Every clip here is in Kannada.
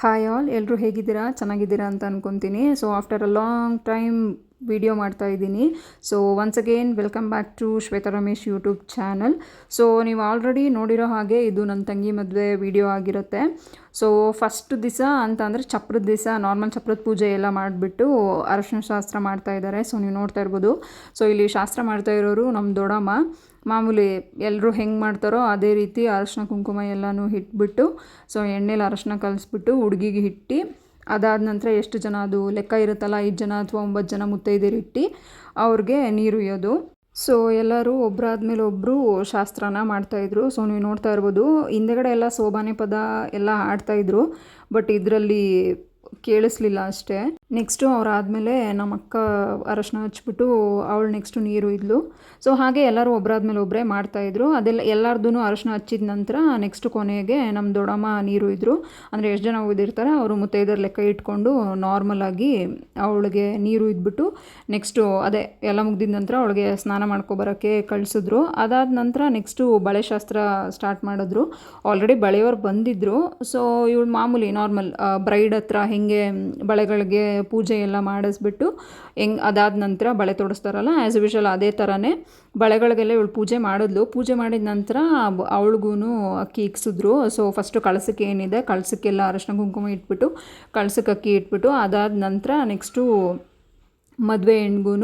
ಹಾಯ್ ಆಲ್ ಎಲ್ಲರೂ ಹೇಗಿದ್ದೀರಾ? ಚೆನ್ನಾಗಿದ್ದೀರಾ? ಅಂತ ಅನ್ಕೊತೀನಿ. So after a long time video ಮಾಡ್ತಾ ಇದ್ದೀನಿ. So once again welcome back to Shweta Ramesh YouTube channel so ನೀವು ಆಲ್ರೆಡಿ ನೋಡಿರೋ ಹಾಗೆ ಇದು ನನ್ನ ತಂಗಿ ಮದುವೆ ವಿಡಿಯೋ ಆಗಿರುತ್ತೆ. ಸೊ ಫಸ್ಟ್ ದಿವಸ ಅಂತ ಅಂದರೆ ಚಪ್ರದ ದಿವಸ ನಾರ್ಮಲ್ ಚಪ್ರದ ಪೂಜೆ ಎಲ್ಲ ಮಾಡಿಬಿಟ್ಟು ಅರಶಿನ ಶಾಸ್ತ್ರ ಮಾಡ್ತಾ ಇದ್ದಾರೆ. ಸೊ ನೀವು ನೋಡ್ತಾ ಇರ್ಬೋದು. ಸೊ ಇಲ್ಲಿ ಶಾಸ್ತ್ರ ಮಾಡ್ತಾ ಇರೋರು ನಮ್ಮ ದೊಡ್ಡಮ್ಮ. ಮಾಮೂಲಿ ಎಲ್ಲರೂ ಹೆಂಗೆ ಮಾಡ್ತಾರೋ ಅದೇ ರೀತಿ ಅರಶಿನ ಕುಂಕುಮ ಎಲ್ಲನೂ ಇಟ್ಬಿಟ್ಟು ಸೊ ಎಣ್ಣೆಲಿ ಅರಶಿನ ಕಲಿಸ್ಬಿಟ್ಟು ಹುಡುಗಿಗೆ ಇಟ್ಟು ಅದಾದ ನಂತರ ಎಷ್ಟು ಜನ ಅದು ಲೆಕ್ಕ ಇರುತ್ತಲ್ಲ, ಐದು ಜನ ಅಥವಾ ಒಂಬತ್ತು ಜನ ಮುತ್ತೈದೆರು ಇಟ್ಟು ಅವ್ರಿಗೆ ನೀರು ಉಯ್ಯೋದು ಸೊ ಎಲ್ಲರೂ ಒಬ್ಬರಾದ್ಮೇಲೆ ಒಬ್ಬರು ಶಾಸ್ತ್ರನ ಮಾಡ್ತಾಯಿದ್ರು ಸೊ ನೀವು ನೋಡ್ತಾ ಇರ್ಬೋದು, ಹಿಂದೆಗಡೆ ಎಲ್ಲ ಸೋಬಾನೆ ಪದ ಎಲ್ಲ ಹಾಡ್ತಾಯಿದ್ರು ಬಟ್ ಇದರಲ್ಲಿ ಕೇಳಿಸ್ಲಿಲ್ಲ ಅಷ್ಟೇ. ನೆಕ್ಸ್ಟು ಅವರಾದಮೇಲೆ ನಮ್ಮ ಅಕ್ಕ ಅರಶಿನ ಹಚ್ಬಿಟ್ಟು ಅವಳು ನೆಕ್ಸ್ಟು ನೀರು ಇದ್ಲು. ಸೊ ಹಾಗೆ ಎಲ್ಲರೂ ಒಬ್ಬರಾದ್ಮೇಲೆ ಒಬ್ಬರೇ ಮಾಡ್ತಾಯಿದ್ರು ಅದೆಲ್ಲ ಎಲ್ಲರದೂ ಅರಶಿನ ಹಚ್ಚಿದ ನಂತರ ನೆಕ್ಸ್ಟ್ ಕೊನೆಗೆ ನಮ್ಮ ದೊಡ್ಡಮ್ಮ ನೀರು ಇದ್ದರು ಅಂದರೆ ಎಷ್ಟು ಜನ ಓದಿರ್ತಾರೆ ಅವರು ಮುತ್ತೈದರ ಲೆಕ್ಕ ಇಟ್ಕೊಂಡು ನಾರ್ಮಲಾಗಿ ಅವಳಿಗೆ ನೀರು ಇದ್ಬಿಟ್ಟು ನೆಕ್ಸ್ಟು ಅದೇ ಎಲ್ಲ ಮುಗ್ದಿದ ನಂತರ ಅವಳಿಗೆ ಸ್ನಾನ ಮಾಡ್ಕೊಬರೋಕ್ಕೆ ಕಳಿಸಿದ್ರು. ಅದಾದ ನಂತರ ನೆಕ್ಸ್ಟು ಬಳೆಶಾಸ್ತ್ರ ಸ್ಟಾರ್ಟ್ ಮಾಡಿದ್ರು. ಆಲ್ರೆಡಿ ಬಳೆಯವ್ರು ಬಂದಿದ್ದರು ಸೊ ಇವಳು ಮಾಮೂಲಿ ನಾರ್ಮಲ್ ಬ್ರೈಡ್ ಹತ್ರ ಹೆಂಗೆ ಬಳೆಗಳಿಗೆ ಪೂಜೆ ಎಲ್ಲ ಮಾಡಿಸ್ಬಿಟ್ಟು ಹೆಂಗ್ ಅದಾದ ನಂತರ ಬಳೆ ತೊಡಿಸ್ತಾರಲ್ಲ ಆ್ಯಸ್ ಯೂಶಲ್ ಅದೇ ಥರನೇ ಬಳೆಗಳಿಗೆಲ್ಲ ಇವಳು ಪೂಜೆ ಮಾಡಿದ್ಲು. ಪೂಜೆ ಮಾಡಿದ ನಂತರ ಅವಳಿಗೂ ಅಕ್ಕಿ ಇಕ್ಸಿದ್ರು. ಸೊ ಫಸ್ಟು ಕಳಸಕ್ಕೆ ಏನಿದೆ, ಕಳಸಕ್ಕೆಲ್ಲ ಅರಶಿನ ಕುಂಕುಮ ಇಟ್ಬಿಟ್ಟು, ಕಳಸಕ್ಕೆ ಅಕ್ಕಿ ಇಟ್ಬಿಟ್ಟು, ಅದಾದ ನಂತರ ನೆಕ್ಸ್ಟು ಮದುವೆ ಹೆಣ್ಗೂ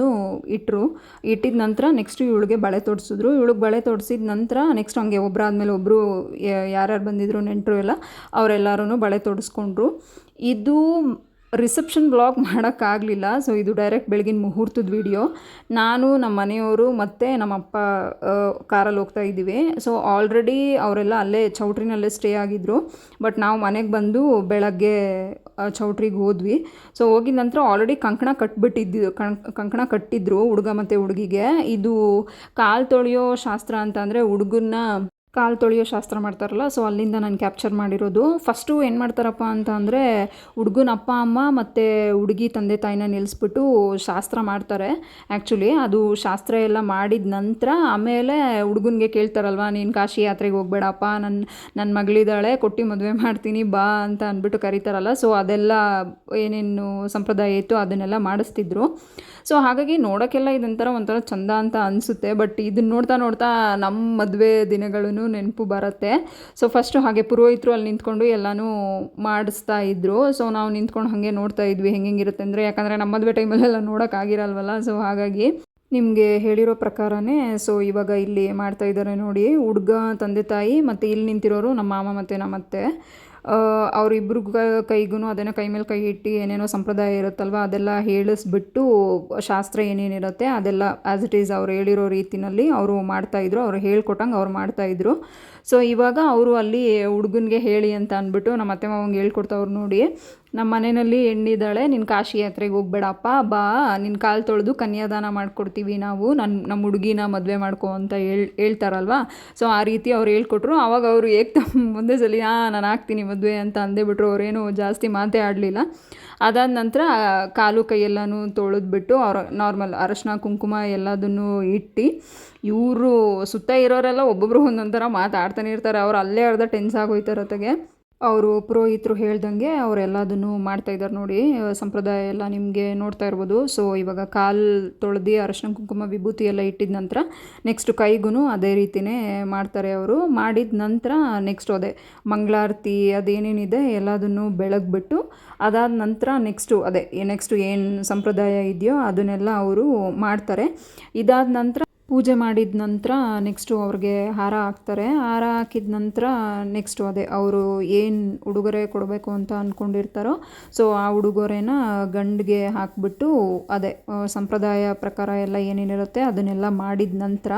ಇಟ್ಟರು ಇಟ್ಟಿದ ನಂತರ ನೆಕ್ಸ್ಟ್ ಇವಳಿಗೆ ಬಳೆ ತೊಡಿಸಿದ್ರು. ಇವಳಿಗೆ ಬಳೆ ತೊಡಿಸಿದ ನಂತರ ನೆಕ್ಸ್ಟ್ ಹಂಗೆ ಒಬ್ಬರಾದ್ಮೇಲೆ ಒಬ್ಬರು ಯಾರ್ಯಾರು ಬಂದಿದ್ರು ನೆಂಟರು ಎಲ್ಲ ಅವರೆಲ್ಲರೂ ಬಳೆ ತೊಡಿಸ್ಕೊಂಡ್ರು. ಇದು ರಿಸೆಪ್ಷನ್ ಬ್ಲಾಗ್ ಮಾಡೋಕ್ಕಾಗಲಿಲ್ಲ. ಸೊ ಇದು ಡೈರೆಕ್ಟ್ ಬೆಳಗಿನ ಮುಹೂರ್ತದ ವಿಡಿಯೋ ನಾನು ನಮ್ಮ ಮನೆಯವರು ಮತ್ತು ನಮ್ಮಪ್ಪ ಕಾರಲ್ಲಿ ಹೋಗ್ತಾ ಇದ್ದೀವಿ. ಸೊ ಆಲ್ರೆಡಿ ಅವರೆಲ್ಲ ಅಲ್ಲೇ ಚೌಟ್ರಿನಲ್ಲೇ ಸ್ಟೇ ಆಗಿದ್ದರು ಬಟ್ ನಾವು ಮನೆಗೆ ಬಂದು ಬೆಳಗ್ಗೆ ಚೌಟ್ರಿಗೆ ಹೋದ್ವಿ. ಸೊ ಹೋಗಿದ ನಂತರ ಆಲ್ರೆಡಿ ಕಂಕಣ ಕಟ್ಬಿಟ್ಟಿದ್ದು ಕಂಕಣ ಕಟ್ಟಿದ್ರು ಹುಡುಗ ಮತ್ತು ಹುಡುಗಿಗೆ. ಇದು ಕಾಲು ತೊಳೆಯೋ ಶಾಸ್ತ್ರ ಅಂತ ಅಂದರೆ ಹುಡುಗನ್ನ ಕಾಲು ತೊಳೆಯೋ ಶಾಸ್ತ್ರ ಮಾಡ್ತಾರಲ್ಲ ಸೊ ಅಲ್ಲಿಂದ ನಾನು ಕ್ಯಾಪ್ಚರ್ ಮಾಡಿರೋದು. ಫಸ್ಟು ಏನು ಮಾಡ್ತಾರಪ್ಪ ಅಂತ ಅಂದರೆ, ಹುಡುಗನ ಅಪ್ಪ, ಅಮ್ಮ ಮತ್ತು ಹುಡುಗಿ, ತಂದೆ, ತಾಯಿನ ನಿಲ್ಲಿಸ್ಬಿಟ್ಟು ಶಾಸ್ತ್ರ ಮಾಡ್ತಾರೆ. ಆ್ಯಕ್ಚುಲಿ ಅದು ಶಾಸ್ತ್ರ ಎಲ್ಲ ಮಾಡಿದ ನಂತರ ಆಮೇಲೆ ಹುಡುಗನಿಗೆ ಕೇಳ್ತಾರಲ್ವ, ನೀನು ಕಾಶಿ ಯಾತ್ರೆಗೆ ಹೋಗ್ಬೇಡಪ್ಪ ನನ್ನ ನನ್ನ ಮಗಳಿದ್ದಾಳೆ ಕೊಟ್ಟು ಮದುವೆ ಮಾಡ್ತೀನಿ, ಬಾ ಅಂತ ಅಂದ್ಬಿಟ್ಟು ಕರೀತಾರಲ್ಲ. ಸೊ ಅದೆಲ್ಲ ಏನೇನು ಸಂಪ್ರದಾಯ ಇತ್ತು ಅದನ್ನೆಲ್ಲ ಮಾಡಿಸ್ತಿದ್ರು. ಸೊ ಹಾಗಾಗಿ ನೋಡೋಕ್ಕೆಲ್ಲ ಇದೊಂಥರ ಒಂಥರ ಚಂದ ಅಂತ ಅನಿಸುತ್ತೆ. ಬಟ್ ಇದನ್ನ ನೋಡ್ತಾ ನೋಡ್ತಾ ನಮ್ಮ ಮದುವೆ ದಿನಗಳೂ ನೆನಪು ಬರುತ್ತೆ. ಸೊ ಫಸ್ಟು ಹಾಗೆ ಪುರೋಹಿತರು ಅಲ್ಲಿ ನಿಂತ್ಕೊಂಡು ಎಲ್ಲನೂ ಮಾಡಿಸ್ತಾ ಇದ್ದರು ಸೊ ನಾವು ನಿಂತ್ಕೊಂಡು ಹಾಗೆ ನೋಡ್ತಾ ಇದ್ವಿ ಹೆಂಗೆ ಹೆಂಗಿರುತ್ತೆ ಅಂದರೆ, ಯಾಕಂದರೆ ನಮ್ಮ ಮದುವೆ ಟೈಮಲ್ಲೆಲ್ಲ ನೋಡೋಕ್ಕಾಗಿರಲ್ವಲ್ಲ ಸೊ ಹಾಗಾಗಿ ನಿಮಗೆ ಹೇಳಿರೋ ಪ್ರಕಾರನೇ ಸೊ ಇವಾಗ ಇಲ್ಲಿ ಮಾಡ್ತಾ ಇದ್ದಾರೆ ನೋಡಿ, ಹುಡುಗ, ತಂದೆ ತಾಯಿ ಮತ್ತು ಇಲ್ಲಿ ನಿಂತಿರೋರು ನಮ್ಮ ಮಾಮ ಮತ್ತು ನಮ್ಮ ಅತ್ತೆ ಅವರಿಬ್ರು ಕೈಗೂ ಅದನ್ನು ಕೈ ಮೇಲೆ ಕೈ ಇಟ್ಟು ಏನೇನೋ ಸಂಪ್ರದಾಯ ಇರುತ್ತಲ್ವ, ಅದೆಲ್ಲ ಹೇಳಿಸ್ಬಿಟ್ಟು ಶಾಸ್ತ್ರ ಏನೇನಿರುತ್ತೆ ಅದೆಲ್ಲ ಆ್ಯಸ್ ಇಟ್ ಈಸ್ ಅವ್ರು ಹೇಳಿರೋ ರೀತಿನಲ್ಲಿ ಅವರು ಮಾಡ್ತಾಯಿದ್ರು ಅವ್ರು ಹೇಳ್ಕೊಟ್ಟಂಗೆ ಅವ್ರು ಮಾಡ್ತಾಯಿದ್ರು ಸೊ ಇವಾಗ ಅವರು ಅಲ್ಲಿ ಹುಡುಗನಿಗೆ ಹೇಳಿ ಅಂತ ಅಂದ್ಬಿಟ್ಟು ನಮ್ಮ ಅತ್ತೆ ಮಾವಂಗೆ ಹೇಳ್ಕೊಡ್ತಾವ್ರು ನೋಡಿ ನಮ್ಮ ಮನೆಯಲ್ಲಿ ಹೆಣ್ಣಿದ್ದಾಳೆ ನಿನ್ನ ಕಾಶಿ ಯಾತ್ರೆಗೆ ಹೋಗ್ಬೇಡಪ್ಪ, ಬಾ ನಿನ್ನ ಕಾಲು ತೊಳೆದು ಕನ್ಯಾದಾನ ಮಾಡಿಕೊಡ್ತೀವಿ ನಾವು ನನ್ನ ನಮ್ಮ ಹುಡುಗಿನ ಮದುವೆ ಮಾಡ್ಕೊ ಅಂತ ಹೇಳ್ ಹೇಳ್ತಾರಲ್ವ? ಸೊ ಆ ರೀತಿ ಅವ್ರು ಹೇಳ್ಕೊಟ್ರು. ಆವಾಗ ಅವರು ಹೇಗೆ ತಮ್ಮ ಮುಂದೆ ಸಲ ಹಾಂ ನಾನು ಹಾಕ್ತೀನಿ ಮದುವೆ ಅಂತ ಅಂದೇ ಬಿಟ್ರು. ಅವರೇನು ಜಾಸ್ತಿ ಮಾತೇ ಆಡಲಿಲ್ಲ. ಅದಾದ ನಂತರ ಕಾಲು ಕೈಯೆಲ್ಲನೂ ತೊಳೆದ್ಬಿಟ್ಟು ಅವ್ರ ನಾರ್ಮಲ್ ಅರಶಿನ, ಕುಂಕುಮ ಎಲ್ಲದನ್ನು ಇಟ್ಟು, ಇವರು ಸುತ್ತ ಇರೋರೆಲ್ಲ ಒಬ್ಬೊಬ್ರು ಒಂದೊಂಥರ ಮಾತಾಡ್ತಾನೆ ಇರ್ತಾರೆ. ಅವ್ರು ಅಲ್ಲೇ ಅರ್ಧ ಟೆನ್ಸ್ ಆಗೋಯ್ತಾರೊತ್ತಿಗೆ ಅವರು ಪುರೋಹಿತರು ಹೇಳ್ದಂಗೆ ಅವರೆಲ್ಲದನ್ನು ಮಾಡ್ತಾಯಿದ್ದಾರೆ ನೋಡಿ. ಸಂಪ್ರದಾಯ ಎಲ್ಲ ನಿಮಗೆ ನೋಡ್ತಾ ಇರ್ಬೋದು. ಸೊ ಇವಾಗ ಕಾಲು ತೊಳೆದು ಅರಶಿನ ಕುಂಕುಮ ವಿಭೂತಿ ಎಲ್ಲ ಇಟ್ಟಿದ ನಂತರ ನೆಕ್ಸ್ಟ್ ಕೈಗೂ ಅದೇ ರೀತಿಯೇ ಮಾಡ್ತಾರೆ ಅವರು. ಮಾಡಿದ ನಂತರ ನೆಕ್ಸ್ಟ್ ಅದೇ ಮಂಗಳಾರತಿ ಅದೇನೇನಿದೆ ಎಲ್ಲದನ್ನು ಬೆಳಗ್ಬಿಟ್ಟು ಅದಾದ ನಂತರ ನೆಕ್ಸ್ಟು ಅದೇ ನೆಕ್ಸ್ಟು ಏನು ಸಂಪ್ರದಾಯ ಇದೆಯೋ ಅದನ್ನೆಲ್ಲ ಅವರು ಮಾಡ್ತಾರೆ. ಇದಾದ ನಂತರ ಪೂಜೆ ಮಾಡಿದ ನಂತರ ನೆಕ್ಸ್ಟು ಅವ್ರಿಗೆ ಹಾರ ಹಾಕ್ತಾರೆ. ಹಾರ ಹಾಕಿದ ನಂತರ ನೆಕ್ಸ್ಟು ಅದೇ ಅವರು ಏನು ಉಡುಗೊರೆ ಕೊಡಬೇಕು ಅಂತ ಅಂದ್ಕೊಂಡಿರ್ತಾರೋ ಸೊ ಆ ಉಡುಗೊರೆನ ಗಂಡಿಗೆ ಹಾಕ್ಬಿಟ್ಟು ಅದೇ ಸಂಪ್ರದಾಯ ಪ್ರಕಾರ ಎಲ್ಲ ಏನೇನಿರುತ್ತೆ ಅದನ್ನೆಲ್ಲ ಮಾಡಿದ ನಂತರ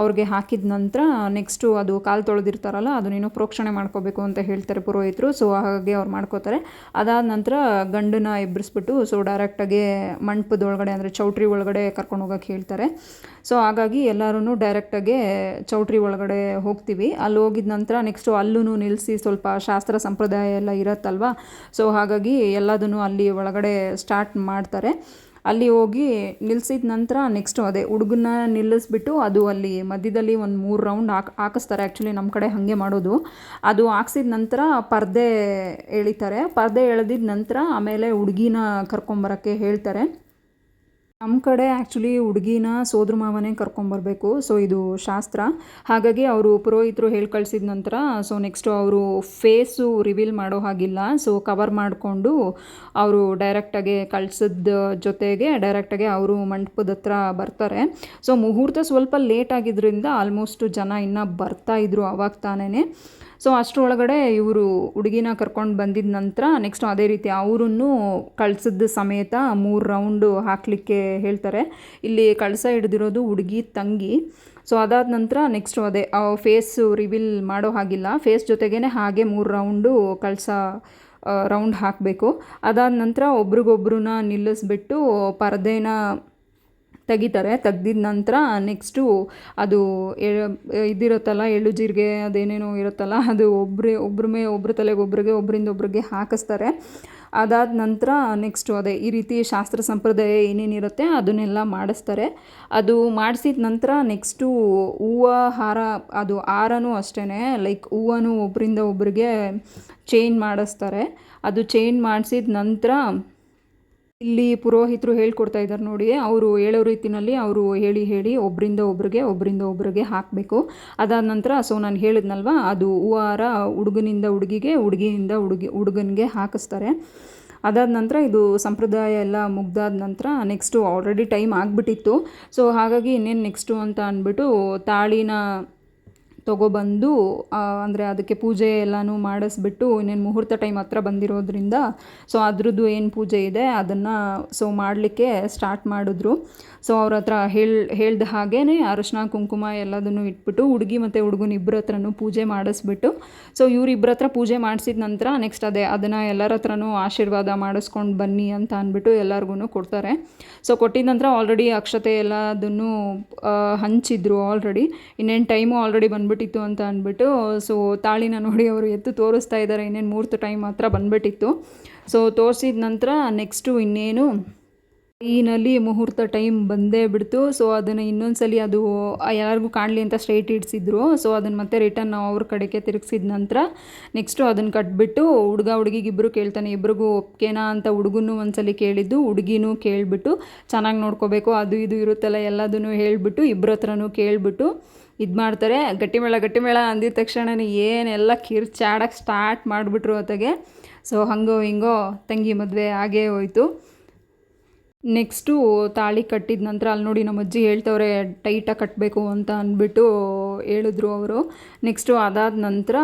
ಅವ್ರಿಗೆ ಹಾಕಿದ ನಂತರ ನೆಕ್ಸ್ಟು ಅದು ಕಾಲು ತೊಳೆದಿರ್ತಾರಲ್ಲ ಅದನ್ನೇನೋ ಪ್ರೋಕ್ಷಣೆ ಮಾಡ್ಕೋಬೇಕು ಅಂತ ಹೇಳ್ತಾರೆ ಪುರೋಹಿತರು. ಸೊ ಹಾಗೆ ಅವ್ರು ಮಾಡ್ಕೋತಾರೆ. ಅದಾದ ನಂತರ ಗಂಡನ್ನ ಎಬ್ಬರಿಸ್ಬಿಟ್ಟು ಸೊ ಡೈರೆಕ್ಟಾಗಿ ಮಂಟಪದೊಳಗಡೆ ಅಂದರೆ ಚೌಟ್ರಿ ಒಳಗಡೆ ಕರ್ಕೊಂಡು ಹೋಗೋಕೆ ಹೇಳ್ತಾರೆ. ಸೊ ಹಾಗಾಗಿ ಎಲ್ಲರೂ ಡೈರೆಕ್ಟಾಗಿ ಚೌಟ್ರಿ ಒಳಗಡೆ ಹೋಗ್ತೀವಿ. ಅಲ್ಲಿ ಹೋಗಿದ ನಂತರ ನೆಕ್ಸ್ಟು ಅಲ್ಲೂ ನಿಲ್ಲಿಸಿ ಸ್ವಲ್ಪ ಶಾಸ್ತ್ರ ಸಂಪ್ರದಾಯ ಎಲ್ಲ ಇರತ್ತಲ್ವ? ಸೊ ಹಾಗಾಗಿ ಎಲ್ಲದನ್ನು ಅಲ್ಲಿ ಒಳಗಡೆ ಸ್ಟಾರ್ಟ್ ಮಾಡ್ತಾರೆ. ಅಲ್ಲಿ ಹೋಗಿ ನಿಲ್ಲಿಸಿದ ನಂತರ ನೆಕ್ಸ್ಟು ಅದೇ ಹುಡುಗನ ನಿಲ್ಲಿಸ್ಬಿಟ್ಟು ಅದು ಅಲ್ಲಿ ಮಧ್ಯದಲ್ಲಿ ಒಂದು ಮೂರು ರೌಂಡ್ ಹಾಕ್, ಹಾಕಿಸ್ತಾರೆ. ಆ್ಯಕ್ಚುಲಿ ನಮ್ಮ ಕಡೆ ಹಾಗೆ ಮಾಡೋದು. ಅದು ಹಾಕ್ಸಿದ ನಂತರ ಪರದೆ ಎಳಿತಾರೆ. ಪರದೆ ಎಳೆದಿದ ನಂತರ ಆಮೇಲೆ ಹುಡುಗಿನ ಕರ್ಕೊಂಬರೋಕ್ಕೆ ಹೇಳ್ತಾರೆ. ನಮ್ಮ ಕಡೆ ಆ್ಯಕ್ಚುಲಿ ಹುಡುಗಿನ ಸೋದ್ರ ಮಾವನೇ ಕರ್ಕೊಂಬರ್ಬೇಕು ಸೊ ಇದು ಶಾಸ್ತ್ರ. ಹಾಗಾಗಿ ಅವರು ಪುರೋಹಿತರು ಹೇಳಿ ಕಳಿಸಿದ ನಂತರ ಸೊ ನೆಕ್ಸ್ಟು ಅವರು ಫೇಸು ರಿವೀಲ್ ಮಾಡೋ ಹಾಗಿಲ್ಲ. ಸೊ ಕವರ್ ಮಾಡಿಕೊಂಡು ಅವರು ಡೈರೆಕ್ಟಾಗಿ ಕಳ್ಸಿದ ಜೊತೆಗೆ ಡೈರೆಕ್ಟಾಗಿ ಅವರು ಮಂಟಪದ ಹತ್ರ ಬರ್ತಾರೆ. ಸೊ ಮುಹೂರ್ತ ಸ್ವಲ್ಪ ಲೇಟ್ ಆಗಿದ್ದರಿಂದ ಆಲ್ಮೋಸ್ಟ್ ಜನ ಇನ್ನೂ ಬರ್ತಾಯಿದ್ರು ಅವಾಗ ತಾನೇ ಸೊ ಅಷ್ಟರೊಳಗಡೆ ಇವರು ಹುಡುಗಿನ ಕರ್ಕೊಂಡು ಬಂದಿದ ನಂತರ ನೆಕ್ಸ್ಟ್ ಅದೇ ರೀತಿ ಅವರನ್ನು ಕಳ್ಸದ ಸಮೇತ ಮೂರು ರೌಂಡು ಹಾಕಲಿಕ್ಕೆ ಹೇಳ್ತಾರೆ. ಇಲ್ಲಿ ಕಳಸ ಹಿಡ್ದಿರೋದು ಹುಡುಗಿ, ತಂಗಿ. ಸೊ ಅದಾದ ನಂತರ ನೆಕ್ಸ್ಟು ಅದೇ ಫೇಸು ರಿವೀಲ್ ಮಾಡೋ ಹಾಗಿಲ್ಲ. ಫೇಸ್ ಜೊತೆಗೇ ಹಾಗೆ ಮೂರು ರೌಂಡು ಕಳಸ ರೌಂಡ್ ಹಾಕಬೇಕು. ಅದಾದ ನಂತರ ಒಬ್ರಿಗೊಬ್ರನ್ನ ನಿಲ್ಲಿಸ್ಬಿಟ್ಟು ಪರ್ದೆನ ತೆಗಿತಾರೆ, ತೆಗ್ದಿದ ನಂತರ ನೆಕ್ಸ್ಟು ಅದು ಇದಿರುತ್ತಲ್ಲ, ಎಳ್ಳು ಜೀರಿಗೆ ಅದೇನೇನೋ ಇರುತ್ತಲ್ಲ, ಅದು ಒಬ್ಬರೇ ಒಬ್ಬರ ಮೇ ಒಬ್ಬರ ತಲೆಗೆ ಒಬ್ರಿಗೆ ಒಬ್ಬರಿಂದ ಒಬ್ಬರಿಗೆ ಹಾಕಿಸ್ತಾರೆ. ಅದಾದ ನಂತರ ನೆಕ್ಸ್ಟು ಅದೇ ಈ ರೀತಿ ಶಾಸ್ತ್ರ ಸಂಪ್ರದಾಯ ಏನೇನಿರುತ್ತೆ ಅದನ್ನೆಲ್ಲ ಮಾಡಿಸ್ತಾರೆ. ಅದು ಮಾಡಿಸಿದ ನಂತರ ನೆಕ್ಸ್ಟು ಹೂವು, ಹಾರ, ಅದು ಹಾರನೂ ಅಷ್ಟೇ ಲೈಕ್ ಹೂವನ್ನು ಒಬ್ಬರಿಂದ ಒಬ್ಬರಿಗೆ ಚೇಂಜ್ ಮಾಡಿಸ್ತಾರೆ. ಅದು ಚೇಂಜ್ ಮಾಡಿಸಿದ ನಂತರ ಇಲ್ಲಿ ಪುರೋಹಿತರು ಹೇಳ್ಕೊಡ್ತಾ ಇದ್ದಾರೆ ನೋಡಿ, ಅವರು ಹೇಳೋ ರೀತಿನಲ್ಲಿ ಅವರು ಹೇಳಿ ಹೇಳಿ ಒಬ್ಬರಿಂದ ಒಬ್ರಿಗೆ ಒಬ್ಬರಿಂದ ಒಬ್ರಿಗೆ ಹಾಕಬೇಕು. ಅದಾದ ನಂತರ, ಸೊ ನಾನು ಹೇಳಿದ್ನಲ್ವ, ಅದು ಹೂವಾರ ಹುಡುಗನಿಂದ ಹುಡುಗಿಗೆ ಹುಡುಗಿಯಿಂದ ಹುಡುಗಿ ಹುಡುಗನಿಗೆ ಹಾಕಿಸ್ತಾರೆ. ಅದಾದ ನಂತರ ಇದು ಸಂಪ್ರದಾಯ ಎಲ್ಲ ಮುಗ್ದಾದ ನಂತರ ನೆಕ್ಸ್ಟು ಆಲ್ರೆಡಿ ಟೈಮ್ ಆಗಿಬಿಟ್ಟಿತ್ತು. ಸೊ ಹಾಗಾಗಿ ಇನ್ನೇನು ನೆಕ್ಸ್ಟು ಅಂತ ಅಂದ್ಬಿಟ್ಟು ತಾಳಿನ ತೊಗೊಬಂದು ಅಂದರೆ ಅದಕ್ಕೆ ಪೂಜೆ ಎಲ್ಲನೂ ಮಾಡಿಸ್ಬಿಟ್ಟು ಇನ್ನೇನು ಮುಹೂರ್ತ ಟೈಮ್ ಹತ್ರ ಬಂದಿರೋದ್ರಿಂದ ಸೊ ಅದ್ರದ್ದು ಏನು ಪೂಜೆ ಇದೆ, ಅದನ್ನು ಸೊ ಮಾಡಲಿಕ್ಕೆ ಸ್ಟಾರ್ಟ್ ಮಾಡಿದ್ರು. ಸೊ ಅವ್ರ ಹತ್ರ ಹೇಳಿ, ಹೇಳ್ದ ಹಾಗೇ ಅರಶಿನ, ಕುಂಕುಮ ಎಲ್ಲದನ್ನು ಇಟ್ಬಿಟ್ಟು, ಹುಡುಗಿ ಮತ್ತು ಹುಡುಗನ ಇಬ್ಬರ ಹತ್ರನೂ ಪೂಜೆ ಮಾಡಿಸ್ಬಿಟ್ಟು ಸೊ ಇವರಿಬ್ಬರ ಹತ್ರ ಪೂಜೆ ಮಾಡಿಸಿದ ನಂತರ ನೆಕ್ಸ್ಟ್ ಅದೇ, ಅದನ್ನು ಎಲ್ಲರ ಹತ್ರನೂ ಆಶೀರ್ವಾದ ಮಾಡಿಸ್ಕೊಂಡು ಬನ್ನಿ ಅಂತ ಅಂದ್ಬಿಟ್ಟು ಎಲ್ಲರಿಗೂ ಕೊಡ್ತಾರೆ. ಸೊ ಕೊಟ್ಟಿದ ನಂತರ ಆಲ್ರೆಡಿ ಅಕ್ಷತೆ ಎಲ್ಲದನ್ನು ಹಂಚಿದ್ರು ಆಲ್ರೆಡಿ ಇನ್ನೇನು ಟೈಮು ಆಲ್ರೆಡಿ ಬಂದ್ಬಿಟ್ಟಿತ್ತು ಅಂತ ಅಂದ್ಬಿಟ್ಟು ಸೊ ತಾಳಿನ ನೋಡಿ ಅವರು ಎತ್ತು ತೋರಿಸ್ತಾ ಇದ್ದಾರೆ, ಇನ್ನೇನು ಮೂರ್ತು ಟೈಮ್ ಮಾತ್ರ ಬಂದ್ಬಿಟ್ಟಿತ್ತು. ಸೊ ತೋರಿಸಿದ ನಂತರ ನೆಕ್ಸ್ಟು ಇನ್ನೇನು ಈನಲ್ಲಿ ಮುಹೂರ್ತ ಟೈಮ್ ಬಂದೇ ಬಿಡ್ತು. ಸೊ ಅದನ್ನು ಇನ್ನೊಂದು ಸಲ ಅದು ಯಾರಿಗೂ ಕಾಣಲಿ ಅಂತ ಸ್ಟ್ರೈಟ್ ಇಡ್ಸಿದ್ರು. ಸೊ ಅದನ್ನು ಮತ್ತೆ ರಿಟರ್ನ್ ನಾವು ಅವ್ರ ಕಡೆಗೆ ತಿರುಗಿಸಿದ ನಂತರ ನೆಕ್ಸ್ಟು ಅದನ್ನು ಕಟ್ಬಿಟ್ಟು ಹುಡುಗ ಹುಡುಗಿಗೆ ಇಬ್ಬರು ಕೇಳ್ತಾನೆ, ಇಬ್ರಿಗೂ ಒಪ್ಕೆನಾ ಅಂತ ಹುಡುಗನೂ ಒಂದ್ಸಲಿ ಕೇಳಿದ್ದು, ಹುಡುಗಿನೂ ಕೇಳಿಬಿಟ್ಟು ಚೆನ್ನಾಗಿ ನೋಡ್ಕೋಬೇಕು, ಅದು ಇದು ಇರುತ್ತಲ್ಲ ಎಲ್ಲದನ್ನು ಹೇಳಿಬಿಟ್ಟು ಇಬ್ಬರ ಹತ್ರನೂ ಕೇಳಿಬಿಟ್ಟು ಇದು ಮಾಡ್ತಾರೆ. ಗಟ್ಟಿಮೇಳ ಗಟ್ಟಿಮೇಳ ಅಂದಿದ ತಕ್ಷಣನೇ ಏನೆಲ್ಲ ಕಿರ್ಚಾಡಕ್ಕೆ ಸ್ಟಾರ್ಟ್ ಮಾಡಿಬಿಟ್ರು ಹೊತ್ತಿಗೆ ಸೊ ಹಂಗೋ, ಹಿಂಗೋ, ತಂಗಿ ಮದುವೆ ಆಗೇ ಹೋಯ್ತು. ನೆಕ್ಸ್ಟು ತಾಳಿ ಕಟ್ಟಿದ ನಂತರ ಅಲ್ಲಿ ನೋಡಿ ನಮ್ಮ ಅಜ್ಜಿ ಹೇಳ್ತವ್ರೆ ಟೈಟಾಗಿ ಕಟ್ಟಬೇಕು ಅಂತ ಅಂದ್ಬಿಟ್ಟು ಹೇಳಿದ್ರು ಅವರು. ನೆಕ್ಸ್ಟು ಅದಾದ ನಂತರ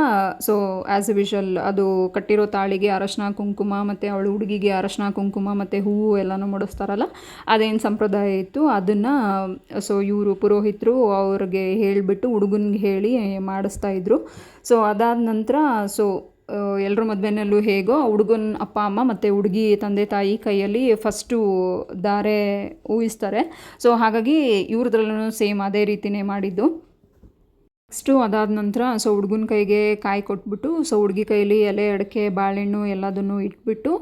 ಸೊ ಆ್ಯಸ್ ಎ ವಿಷಲ್ ಅದು ಕಟ್ಟಿರೋ ತಾಳಿಗೆ ಅರಶಿನ, ಕುಂಕುಮ ಮತ್ತು ಅವಳು ಹುಡುಗಿಗೆ ಅರಶಿನ, ಕುಂಕುಮ ಮತ್ತು ಹೂವು ಎಲ್ಲನೂ ಮುಡಿಸ್ತಾರಲ್ಲ, ಅದೇನು ಸಂಪ್ರದಾಯ ಇತ್ತು. ಅದನ್ನು ಸೊ ಇವರು ಪುರೋಹಿತರು ಅವ್ರಿಗೆ ಹೇಳಿಬಿಟ್ಟು ಹುಡುಗನಿಗೆ ಹೇಳಿ ಮಾಡಿಸ್ತಾ ಇದ್ರು. ಸೊ ಅದಾದ ನಂತರ ಸೊ ಎಲ್ಲರ ಮದುವೆನಲ್ಲೂ ಹೇಗೋ ಹುಡುಗನ ಅಪ್ಪ, ಅಮ್ಮ ಮತ್ತು ಹುಡುಗಿ, ತಂದೆ, ತಾಯಿ ಕೈಯಲ್ಲಿ ಫಸ್ಟು ಧಾರೆ ಊಹಿಸ್ತಾರೆ. ಸೊ ಹಾಗಾಗಿ ಇವ್ರದ್ರಲ್ಲೂ ಸೇಮ್ ಅದೇ ರೀತಿಯೇ ಮಾಡಿದ್ದು. ನೆಕ್ಸ್ಟು ಅದಾದ ನಂತರ ಸೊ ಹುಡುಗನ ಕೈಗೆ ಕಾಯಿ ಕೊಟ್ಬಿಟ್ಟು, ಸೊ ಹುಡುಗಿ ಕೈಲಿ ಎಲೆ, ಅಡಿಕೆ, ಬಾಳೆಹಣ್ಣು ಎಲ್ಲದನ್ನು ಇಟ್ಬಿಟ್ಟು,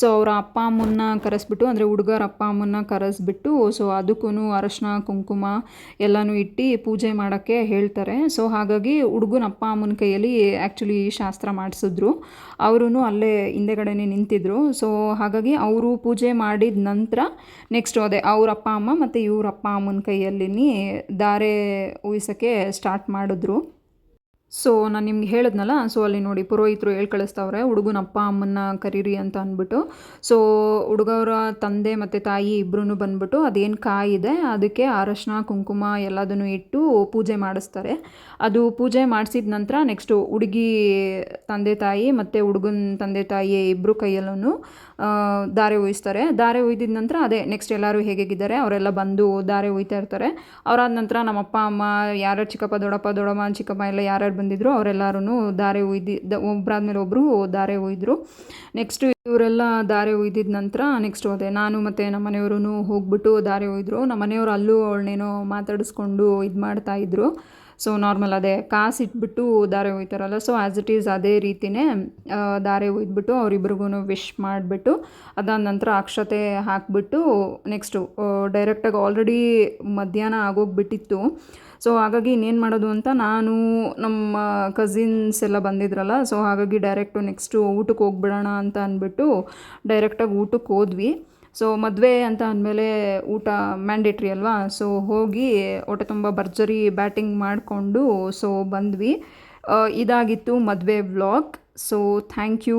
ಸೊ ಅವರ ಅಪ್ಪ ಅಮ್ಮನ್ನ ಕರೆಸ್ಬಿಟ್ಟು, ಅಂದರೆ ಹುಡುಗರ ಅಪ್ಪ ಅಮ್ಮನ್ನ ಕರೆಸ್ಬಿಟ್ಟು, ಸೊ ಅದಕ್ಕೂ ಅರಶಿನ, ಕುಂಕುಮ ಎಲ್ಲನೂ ಇಟ್ಟು ಪೂಜೆ ಮಾಡೋಕ್ಕೆ ಹೇಳ್ತಾರೆ. ಸೊ ಹಾಗಾಗಿ ಹುಡುಗನ ಅಪ್ಪ ಅಮ್ಮನ ಕೈಯಲ್ಲಿ ಆ್ಯಕ್ಚುಲಿ ಶಾಸ್ತ್ರ ಮಾಡಿಸಿದ್ರು. ಅವರೂ ಅಲ್ಲೇ ಹಿಂದೆಗಡೆನೇ ನಿಂತಿದ್ರು. ಸೊ ಹಾಗಾಗಿ ಅವರು ಪೂಜೆ ಮಾಡಿದ ನಂತರ ನೆಕ್ಸ್ಟು ಅದೇ ಅವ್ರ ಅಪ್ಪ ಅಮ್ಮ ಮತ್ತು ಇವ್ರ ಅಪ್ಪ ಅಮ್ಮನ ಕೈಯಲ್ಲಿ ದಾರೆ ಊಹಿಸೋಕ್ಕೆ ಸ್ಟಾರ್ಟ್ ಮಾಡಿದ್ರು ಸೊ ನಾನು ನಿಮ್ಗೆ ಹೇಳಿದ್ನಲ್ಲ ಸೊ ಅಲ್ಲಿ ನೋಡಿ ಪುರೋಹಿತರು ಹೇಳಿ ಕಳಿಸ್ತಾವ್ರೆ, ಹುಡುಗನ ಅಪ್ಪ ಅಮ್ಮನ್ನ ಕರೀರಿ ಅಂತ ಅಂದ್ಬಿಟ್ಟು. ಸೊ ಹುಡುಗವರ ತಂದೆ ಮತ್ತು ತಾಯಿ ಇಬ್ಬರೂ ಬಂದ್ಬಿಟ್ಟು ಅದೇನು ಕಾಯಿದೆ ಅದಕ್ಕೆ ಅರಶಿನ ಕುಂಕುಮ ಎಲ್ಲದನ್ನು ಇಟ್ಟು ಪೂಜೆ ಮಾಡಿಸ್ತಾರೆ. ಅದು ಪೂಜೆ ಮಾಡಿಸಿದ ನಂತರ ನೆಕ್ಸ್ಟು ಹುಡುಗಿ ತಂದೆ ತಾಯಿ ಮತ್ತು ಹುಡುಗನ ತಂದೆ ತಾಯಿ ಇಬ್ಬರು ಕೈಯಲ್ಲೂ ದಾರೆ ಉಯಿಸ್ತಾರೆ. ದಾರೆ ಉಯ್ದಿದ ನಂತರ ಅದೇ, ನೆಕ್ಸ್ಟ್ ಎಲ್ಲರೂ ಹೇಗಿದ್ದಾರೆ ಅವರೆಲ್ಲ ಬಂದು ದಾರೆ ಉಯ್ತಾ ಇರ್ತಾರೆ. ಅವರಾದ ನಂತರ ನಮ್ಮ ಅಪ್ಪ ಅಮ್ಮ, ಯಾರ್ಯಾರು ಚಿಕ್ಕಪ್ಪ, ದೊಡ್ಡಪ್ಪ, ದೊಡ್ಡಮ್ಮ, ಚಿಕ್ಕಮ್ಮ, ಎಲ್ಲ ಯಾರ್ಯಾರು ಬಂದಿದ್ರು ಅವರೆಲ್ಲರೂ ದಾರೆ ಉಯ್ದು ಒಬ್ಬರಾದ್ಮೇಲೆ ಒಬ್ಬರು ದಾರೆ ಒಯ್ದರು ನೆಕ್ಸ್ಟ್ ಇವರೆಲ್ಲ ದಾರೆ ಒಯ್ದಿದ ನಂತರ ನೆಕ್ಸ್ಟ್ ಹೋದೆ. ನಾನು ಮತ್ತು ನಮ್ಮ ಮನೆಯವರು ಹೋಗ್ಬಿಟ್ಟು ದಾರೆ ಒಯ್ದರು ನಮ್ಮ ಮನೆಯವರು ಅಲ್ಲೂ ಅವಳನ್ನೇನೋ ಮಾತಾಡಿಸ್ಕೊಂಡು ಇದು ಮಾಡ್ತಾ ಮಾಡ್ತಾಯಿದ್ರು ಸೊ ನಾರ್ಮಲ್ ಅದೇ. ಕಾಸು ಇಟ್ಬಿಟ್ಟು ದಾರೆ ಒಯ್ತಾರಲ್ಲ ಸೊ ಆ್ಯಸ್ ಇಟ್ ಈಸ್ ಅದೇ ರೀತಿಯೇ ದಾರೆ ಒಯ್ದ್ಬಿಟ್ಟು ಅವರಿಬ್ರಿಗೂ ವಿಶ್ ಮಾಡಿಬಿಟ್ಟು, ಅದಾದ ನಂತರ ಅಕ್ಷತೆ ಹಾಕಿಬಿಟ್ಟು ನೆಕ್ಸ್ಟು ಡೈರೆಕ್ಟಾಗಿ ಆಲ್ರೆಡಿ ಮಧ್ಯಾಹ್ನ ಆಗೋಗ್ಬಿಟ್ಟಿತ್ತು. ಸೊ ಹಾಗಾಗಿ ಇನ್ನೇನು ಮಾಡೋದು ಅಂತ ನಾನು ನಮ್ಮ ಕಸಿನ್ಸ್ ಎಲ್ಲ ಬಂದಿದ್ರಲ್ಲ ಸೊ ಹಾಗಾಗಿ ಡೈರೆಕ್ಟು ನೆಕ್ಸ್ಟು ಊಟಕ್ಕೆ ಹೋಗ್ಬಿಡೋಣ ಅಂತ ಅಂದ್ಬಿಟ್ಟು ಡೈರೆಕ್ಟಾಗಿ ಊಟಕ್ಕೆ ಹೋದ್ವಿ. ಸೊ ಮದುವೆ ಅಂತ ಅಂದಮೇಲೆ ಊಟ ಮ್ಯಾಂಡೇಟ್ರಿ ಅಲ್ವಾ? ಸೊ ಹೋಗಿ ಹೊಟ್ಟೆ ತುಂಬ ಭರ್ಜರಿ ಬ್ಯಾಟಿಂಗ್ ಮಾಡಿಕೊಂಡು ಸೊ ಬಂದ್ವಿ. ಇದಾಗಿತ್ತು ಮದುವೆ ವ್ಲಾಗ್ ಸೊ ಥ್ಯಾಂಕ್ ಯು